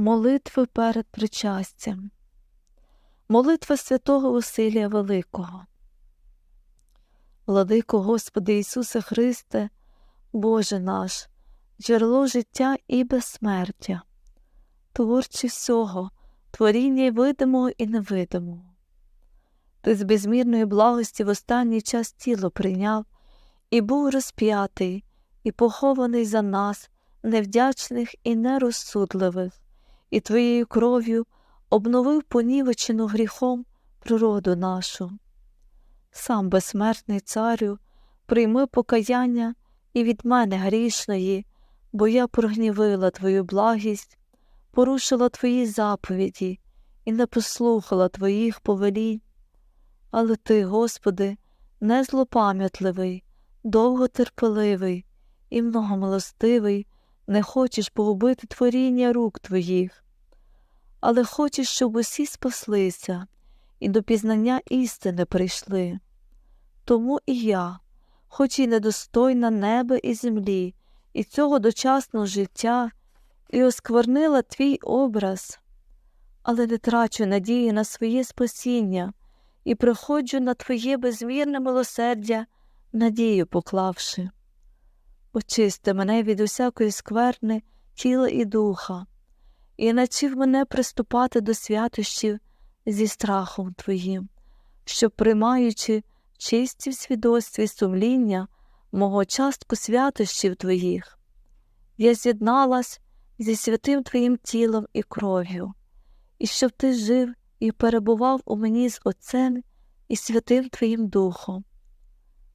Молитви перед причастям. Молитва святого Василія Великого. Владико Господи Ісусе Христе, Боже наш, джерело життя і безсмертя, творче всього, творіння видимого і невидимого. Ти з безмірної благості в останній час тіло прийняв і був розп'ятий, і похований за нас, невдячних і нерозсудливих, і Твоєю кров'ю обновив понівечену гріхом природу нашу. Сам безсмертний царю, прийми покаяння і від мене грішної, бо я прогнівила Твою благість, порушила Твої заповіді і не послухала Твоїх повелінь. Але Ти, Господи, не злопам'ятливий, довготерпеливий і многомилостивий, не хочеш погубити творіння рук Твоїх, але хочеш, щоб усі спаслися і до пізнання істини прийшли. Тому і я, хоч і недостойна неба і землі, і цього дочасного життя, і осквернила твій образ, але не трачу надії на своє спасіння і приходжу на Твоє безмірне милосердя, надію поклавши. Очисти мене від усякої скверни тіла і духа, і навчив мене приступати до святощів зі страхом Твоїм, щоб, приймаючи чисті в свідоцтві сумління мого частку святощів Твоїх, я з'єдналась зі святим Твоїм тілом і кров'ю, і щоб Ти жив і перебував у мені з Отцем і Святим Твоїм Духом.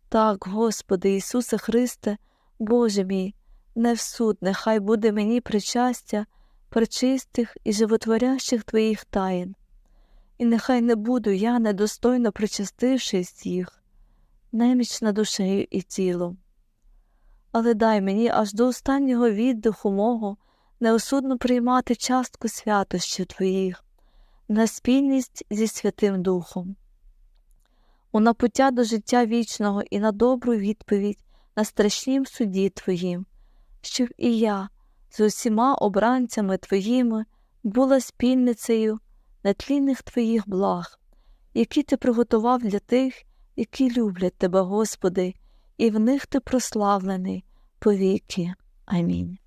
Так, Господи Ісусе Христе, Боже мій, не в суд, нехай буде мені причастя пречистих і животворящих Твоїх таїн, і нехай не буду я, недостойно причастившись їх, немічна душею і тілом. Але дай мені аж до останнього віддиху мого неосудно приймати частку святощів Твоїх, на спільність зі Святим Духом, у напуття до життя вічного і на добру відповідь на страшнім суді Твоїм, щоб і я з усіма обранцями Твоїми була спільницею нетлінних Твоїх благ, які Ти приготував для тих, які люблять Тебе, Господи, і в них Ти прославлений повіки. Амінь.